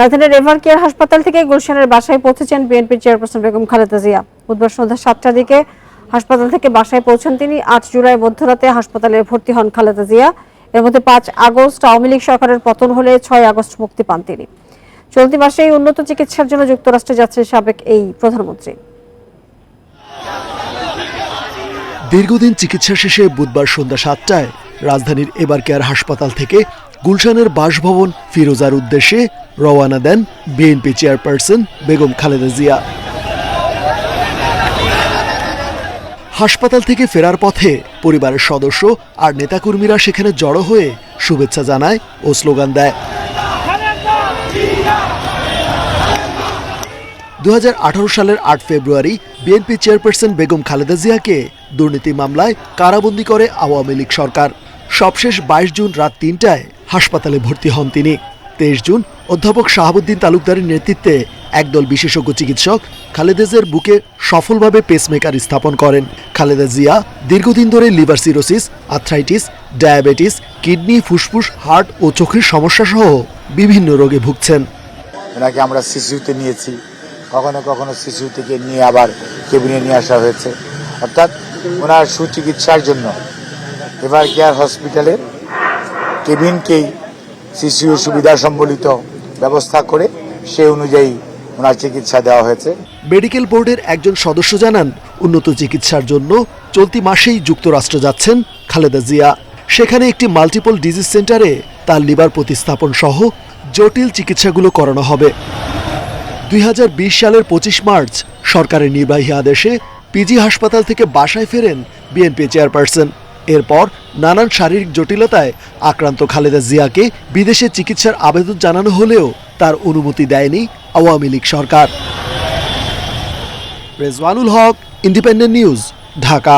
রাজধানীর রেভার কেয়ার হাসপাতাল থেকে গুলশানের বাসায় পৌঁছেছেন বিএনপির চেয়ারপারসন বেগম খালেদা জিয়া। বুধবার সন্ধ্যা সাতটার দিকে হাসপাতাল থেকে বাসায় পৌঁছান তিনি। আট জুলাই মধ্যরাতে হাসপাতালে ভর্তি হন খালেদা জিয়া। এর মধ্যে পাঁচ আগস্ট আওয়ামী লীগ সরকারের পতন হলে ছয় আগস্ট মুক্তি পান তিনি। চলতি মাসেই উন্নত চিকিৎসার জন্য যুক্তরাষ্ট্রে যাচ্ছেন সাবেক এই প্রধানমন্ত্রী। দীর্ঘদিন চিকিৎসা শেষে বুধবার সন্ধ্যা সাতটায় রাজধানীর এবার কেয়ার হাসপাতাল থেকে গুলশানের বাসভবন ফিরোজার উদ্দেশ্যে রওয়ানা দেন বিএনপি চেয়ারপারসন বেগম খালেদা জিয়া। হাসপাতাল থেকে ফেরার পথে পরিবারের সদস্য আর নেতাকর্মীরা সেখানে জড়ো হয়ে শুভেচ্ছা জানায় ও স্লোগান দেয়। দু হাজার আঠারো সালের আট ফেব্রুয়ারি বিএনপি চেয়ারপারসন বেগম খালেদা জিয়াকে দুর্নীতি মামলায় কারাবন্দী করে আওয়ামী লীগ সরকার। সবশেষ বাইশ জুন রাত তিনটায় হাসপাতালে ভর্তি হন তিনি। তেইশ জুন অধ্যাপক শাহাবুদ্দিন তালুকদারের নেতৃত্বে একদল বিশেষজ্ঞ চিকিৎসক খালেদাজের বুকে সফলভাবে পেসমেকার স্থাপন করেন। খালেদা জিয়া দীর্ঘদিন ধরে liver cirrhosis arthritis diabetes kidney ফুসফুস হার্ট ও চোখের সমস্যা সহ বিভিন্ন রোগে ভুগছেন। ওনাকে আমরা শিশুতে নিয়েছি। কখনো কখনো শিশু থেকে নিয়ে আবার কেবিনে নিয়ে আসা হয়েছে। অর্থাৎ ওনার সুচিকিৎসার জন্য এবার কেয়ার হসপিটালের কেবিনকেই শিশু সুবিধা সম্বলিত ব্যবস্থা করে সেই অনুযায়ী ওনার চিকিৎসা দেওয়া হয়েছে। মেডিকেল বোর্ডের একজন সদস্য জানান, উন্নত চিকিৎসার জন্য চলতি মাসেই যুক্তরাষ্ট্র যাচ্ছেন খালেদা জিয়া। সেখানে একটি মাল্টিপল ডিজিজ সেন্টারে তার লিভার প্রতিস্থাপন সহ জটিল চিকিৎসাগুলো করানো হবে। দুই হাজার বিশ সালের পঁচিশ মার্চ সরকারের নির্বাহী আদেশে পিজি হাসপাতাল থেকে বাসায় ফেরেন বিএনপি চেয়ারপারসন। এরপর নানান শারীরিক জটিলতায় আক্রান্ত খালেদা জিয়াকে বিদেশে চিকিৎসার আবেদন জানানো হলেও তার অনুমতি দেয়নি আওয়ামী লীগ সরকার। Rezwanul Haque, independent news, Dhaka.